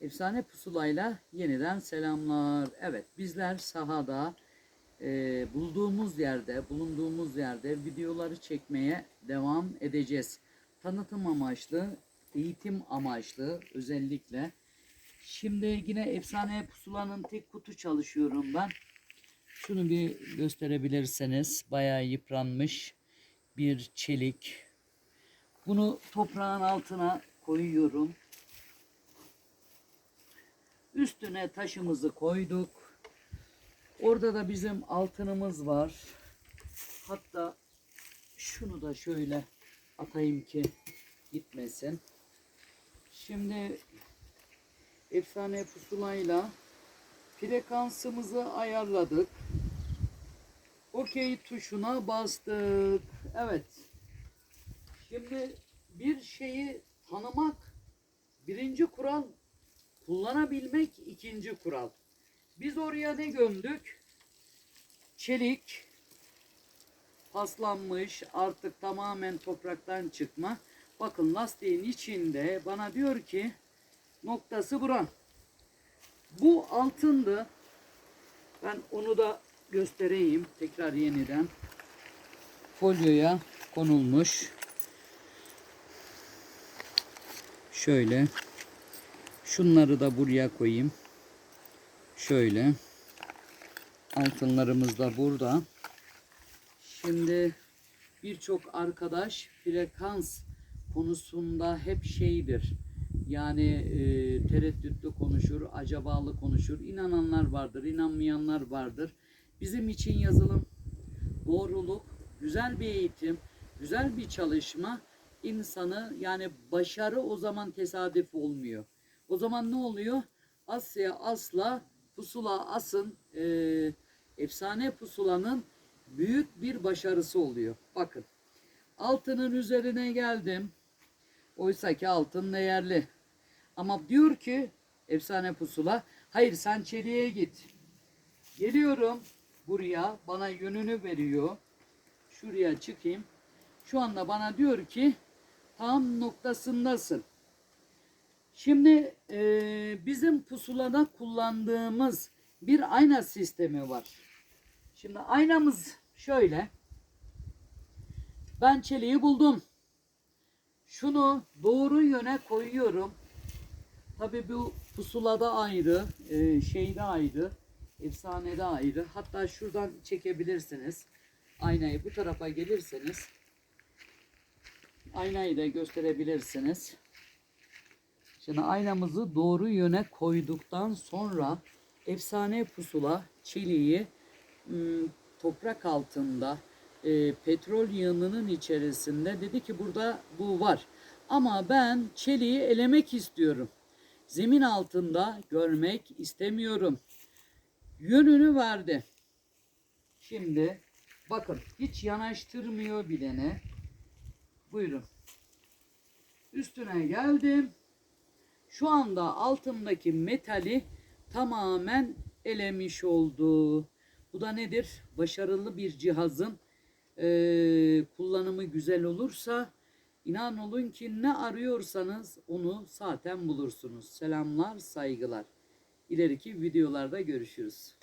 Efsane pusulayla yeniden selamlar. Evet bizler sahada e, bulduğumuz yerde, bulunduğumuz yerde videoları çekmeye devam edeceğiz. Tanıtım amaçlı, eğitim amaçlı özellikle. Şimdi yine efsane pusulanın tek kutu çalışıyorum ben. Şunu bir gösterebilirseniz bayağı yıpranmış bir çelik. Bunu toprağın altına koyuyorum. Üstüne taşımızı koyduk. Orada da bizim altınımız var. Hatta şunu da şöyle atayım ki gitmesin. Şimdi efsane pusulayla frekansımızı ayarladık. OK tuşuna bastık. Evet. Şimdi bir şeyi tanımak birinci kural, kullanabilmek ikinci kural. Biz oraya ne gömdük? Çelik, paslanmış, artık tamamen topraktan çıkma. Bakın lastiğin içinde bana diyor ki noktası buran. Bu altındı. Ben onu da göstereyim tekrar yeniden. Folyoya konulmuş. Şöyle. Şunları da buraya koyayım. Şöyle. Altınlarımız da burada. Şimdi birçok arkadaş frekans konusunda hep şeydir. Yani e, tereddütlü konuşur, acabalı konuşur. İnananlar vardır, inanmayanlar vardır. Bizim için yazılım, doğruluk, güzel bir eğitim, güzel bir çalışma insanı yani başarı o zaman tesadüf olmuyor. O zaman ne oluyor? Asya asla pusula asın e, efsane pusulanın büyük bir başarısı oluyor. Bakın altının üzerine geldim. Oysa ki altın değerli. Ama diyor ki efsane pusula hayır sen çeliğe git. Geliyorum buraya bana yönünü veriyor. Şuraya çıkayım. Şu anda bana diyor ki tam noktasındasın. Şimdi e, bizim pusulada kullandığımız bir ayna sistemi var. Şimdi aynamız şöyle. Ben çeliği buldum. Şunu doğru yöne koyuyorum. Tabi bu pusulada ayrı, e, şeyde ayrı, efsanede ayrı. Hatta şuradan çekebilirsiniz. Aynayı bu tarafa gelirseniz aynayı da gösterebilirsiniz. Şimdi aynamızı doğru yöne koyduktan sonra efsane pusula çeliği ım, toprak altında e, petrol yığınının içerisinde dedi ki burada bu var. Ama ben çeliği elemek istiyorum. Zemin altında görmek istemiyorum. Yönünü verdi. Şimdi bakın hiç yanaştırmıyor bilene. Buyurun. Üstüne geldim. Şu anda altımdaki metali tamamen elemiş oldu. Bu da nedir? Başarılı bir cihazın eee, kullanımı güzel olursa inan olun ki ne arıyorsanız onu zaten bulursunuz. Selamlar, saygılar. İleriki videolarda görüşürüz.